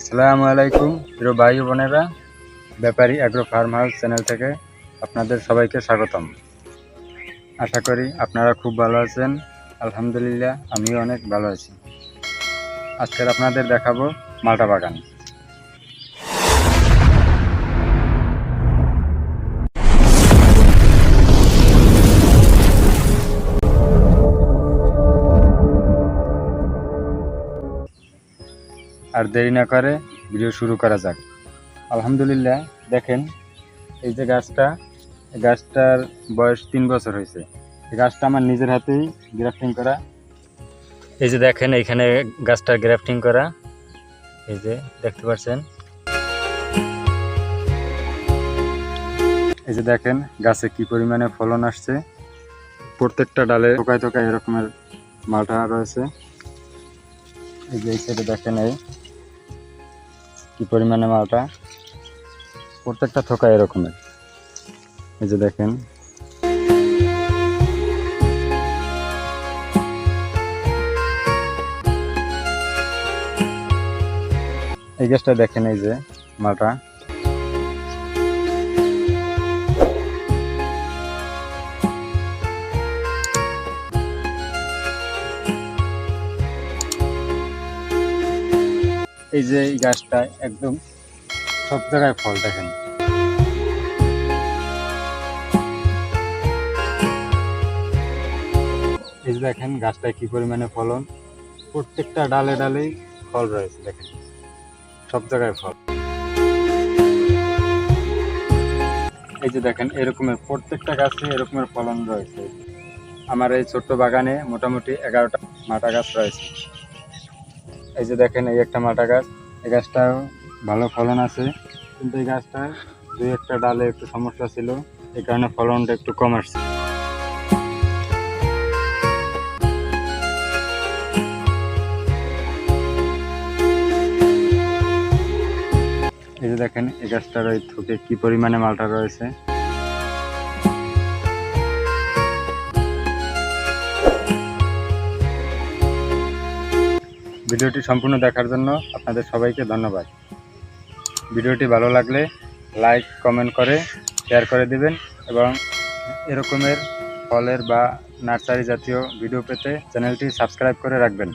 আসসালামু আলাইকুম, প্রিয় ভাই বোনেরা, Byapari agro farm house channel থেকে আপনাদের সবাইকে স্বাগতম। আশা করি আপনারা খুব ভালো আছেন, আলহামদুলিল্লাহ আমিও অনেক ভালো আছি। আজকের আপনাদের দেখাবো মালটা বাগান। আর দেরি না করে ভিডিও শুরু করা যাক। আলহামদুলিল্লাহ, দেখেন এই যে গাছটা গাছটার বয়স তিন বছর হয়েছে। এই গাছটা আমার নিজের হাতেই গ্রাফটিং করা। এই যে দেখেন, এইখানে গাছটার গ্রাফটিং করা। এই যে দেখতে পাচ্ছেন। এই যে দেখেন, গাছে কি পরিমাণে ফলন আসছে। প্রত্যেকটা ডালে থোকায় থোকায় এরকমের মালটা রয়েছে। এই যে এই সাইডে দেখেন এই কি পরিমাণে মালটা? প্রত্যেকটা থোকা এরকমের। এই যে দেখেন। এই গাছটা দেখেন এই যে মালটা। এই যে এই গাছটা একদম সব জায়গায় ফল দেখেন। এই যে দেখেন গাছটায় কি পরিমাণে ফলন। প্রত্যেকটা ডালে ডালেই ফল রয়েছে, দেখেন। সব জায়গায় ফল। এই যে দেখেন, এরকমের প্রত্যেকটা গাছে এরকমের ফলন রয়েছে। আমার এই ছোট্ট বাগানে মোটামুটি এগারোটা মাটা গাছ রয়েছে। এই যে দেখেন, এই একটা মাটা গাছ। এই গাছটাও ভালো ফলন আছে। কিন্তু এই গাছটা দুই একটা ডালে একটু সমস্যা ছিল। এই কারণে ফলনটা একটু কম আসছে। এই যে দেখেন, এই গাছটার ওই থুকে কি পরিমাণে মালটা রয়েছে। ভিডিওটি সম্পূর্ণ দেখার জন্য আপনাদের সবাইকে ধন্যবাদ। ভিডিওটি ভালো লাগলে লাইক, কমেন্ট করে, শেয়ার করে দিবেন এবং এরকমের ফলের বা নার্সারি জাতীয় ভিডিও পেতে চ্যানেলটি সাবস্ক্রাইব করে রাখবেন।